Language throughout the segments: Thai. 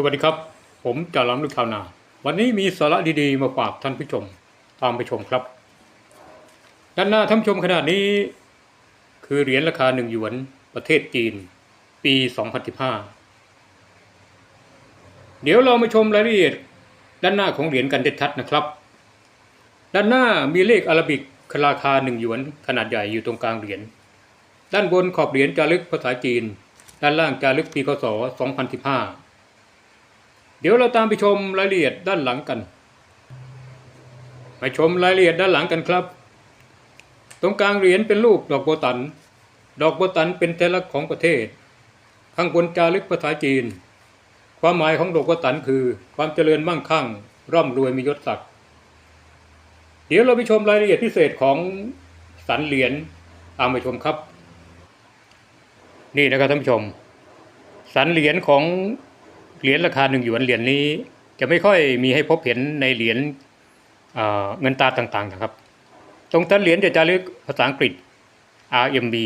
สวัสดีครับ ผมจ่าล้ำลึกชาวนา วันนี้มีสาระดีๆ มาฝากท่านผู้ชมตามไปชมครับ ด้านหน้าท่านผู้ชมขนาดนี้ คือเหรียญราคาหนึ่งหยวนประเทศจีน ปี 2015 เดี๋ยวเรามาชมรายละเอียดด้านหน้าของเหรียญกันชัดๆนะครับ ด้านหน้ามีเลขอาราบิกราคาหนึ่งหยวนขนาดใหญ่อยู่ตรงกลางเหรียญด้านบนขอบเหรียญจารึกภาษาจีน ด้านล่างจารึกปีคศ 2015 เดี๋ยวเราตามไปชมรายละเอียดด้านหลังกัน ไปชมรายละเอียดด้านหลังกันครับ ตรงกลางเหรียญเป็นรูปดอกโบตัน ดอกโบตันเป็นสัญลักษณ์ของประเทศ ข้างบนจารึกภาษาจีน ความหมายของดอกโบตันคือความเจริญมั่งคั่ง ร่ำรวยมียศศักดิ์ เดี๋ยวเราไปชมรายละเอียดพิเศษของสันเหรียญตามไปชมครับ นี่นะครับท่านผู้ชม สันเหรียญของ เหรียญราคาหนึ่งหยวนเหรียญนี้ จะไม่ค่อยมีให้พบเห็นในเหรียญเเงินตราต่างๆนะครับ ตรงสันเหรียญจะจารึกภาษาอังกฤษ RMB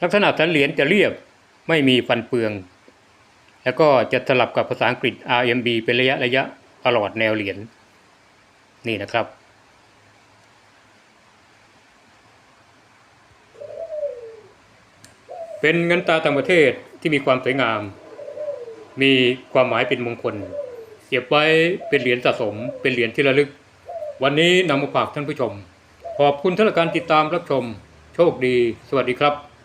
ลักษณะสันเหรียญจะเรียบไม่มีฟันเฟือง แล้วก็จะสลับกับภาษาอังกฤษ RMB เป็นระยะระยะตลอดแนวเหรียญนี่นะครับเป็นเงินตราต่างประเทศที่มีความสวยงาม มีความหมายเป็นมงคล เก็บไว้เป็นเหรียญสะสม เป็นเหรียญที่ระลึก วันนี้นำมาฝากท่านผู้ชม ขอบคุณท่านการติดตามรับชม โชคดี สวัสดีครับ